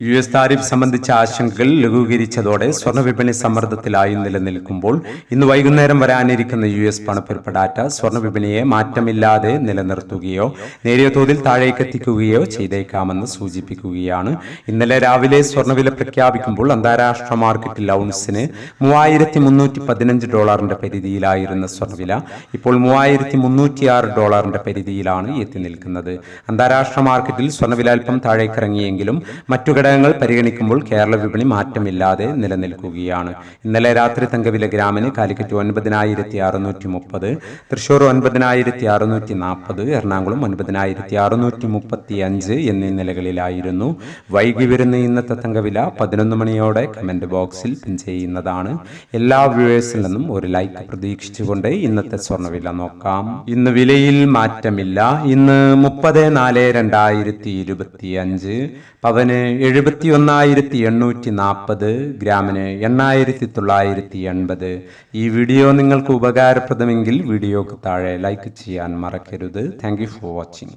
U S tariff സംബന്ധിച്ച ആശങ്കകൾ ലഘൂകരിച്ചതോടെ സ്വർണ വിപണി സമ്മർദ്ദത്തിലായി നിലനിൽക്കുമ്പോൾ ഇന്ന് വൈകുന്നേരം വരാനിരിക്കുന്ന യു എസ് പണപ്പെരുപ്പ ഡാറ്റ സ്വർണ വിപണിയെ മാറ്റമില്ലാതെ നിലനിർത്തുകയോ നേരിയ തോതിൽ താഴേക്കെത്തിക്കുകയോ ചെയ്തേക്കാമെന്ന് സൂചിപ്പിക്കുകയാണ്. ഇന്നലെ രാവിലെ സ്വർണവില പ്രഖ്യാപിക്കുമ്പോൾ അന്താരാഷ്ട്ര മാർക്കറ്റിൽ ഔൺസിന് മൂവായിരത്തി മുന്നൂറ്റി പതിനഞ്ച് ഡോളറിന്റെ പരിധിയിലായിരുന്ന സ്വർണവില ഇപ്പോൾ മൂവായിരത്തി മുന്നൂറ്റിയാറ് ഡോളറിന്റെ പരിധിയിലാണ് എത്തി നിൽക്കുന്നത്. അന്താരാഷ്ട്ര മാർക്കറ്റിൽ സ്വർണവില അല്പം താഴേക്കിറങ്ങിയെങ്കിലും മറ്റു ഘടകങ്ങൾ പരിഗണിക്കുമ്പോൾ കേരള വിപണി മാറ്റമില്ലാതെ നിലനിൽക്കുകയാണ്. ഇന്നലെ രാത്രി തങ്കവില ഗ്രാമിന് കാലിക്കറ്റ് ഒൻപതിനായിരത്തി അറുന്നൂറ്റി മുപ്പത് തൃശൂർ ഒൻപതിനായിരത്തി അറുന്നൂറ്റി നാൽപ്പത് എറണാകുളം ഒൻപതിനായിരത്തി അറുന്നൂറ്റി മുപ്പത്തി അഞ്ച് എന്നീ നിലകളിലായിരുന്നു. വൈകി വരുന്ന ഇന്നത്തെ തങ്കവില പതിനൊന്ന് മണിയോടെ കമന്റ് ബോക്സിൽ പിൻ ചെയ്യുന്നതാണ്. എല്ലാ വ്യൂവേഴ്സിൽ നിന്നും ഒരു ലൈക്ക് പ്രതീക്ഷിച്ചുകൊണ്ട് ഇന്നത്തെ സ്വർണവില നോക്കാം. ഇന്ന് വിലയിൽ മാറ്റമില്ല. ഇന്ന് മുപ്പത് നാല് രണ്ടായിരത്തി ഇരുപത്തി അഞ്ച് പവന് എഴുപത്തി ഒന്നായിരത്തി എണ്ണൂറ്റി നാൽപ്പത് ഗ്രാമിന് എണ്ണായിരത്തി തൊള്ളായിരത്തി എൺപത് ഈ വീഡിയോ നിങ്ങൾക്ക് ഉപകാരപ്രദമെങ്കിൽ വീഡിയോക്ക് താഴെ ലൈക്ക് ചെയ്യാൻ മറക്കരുത്. Thank for watching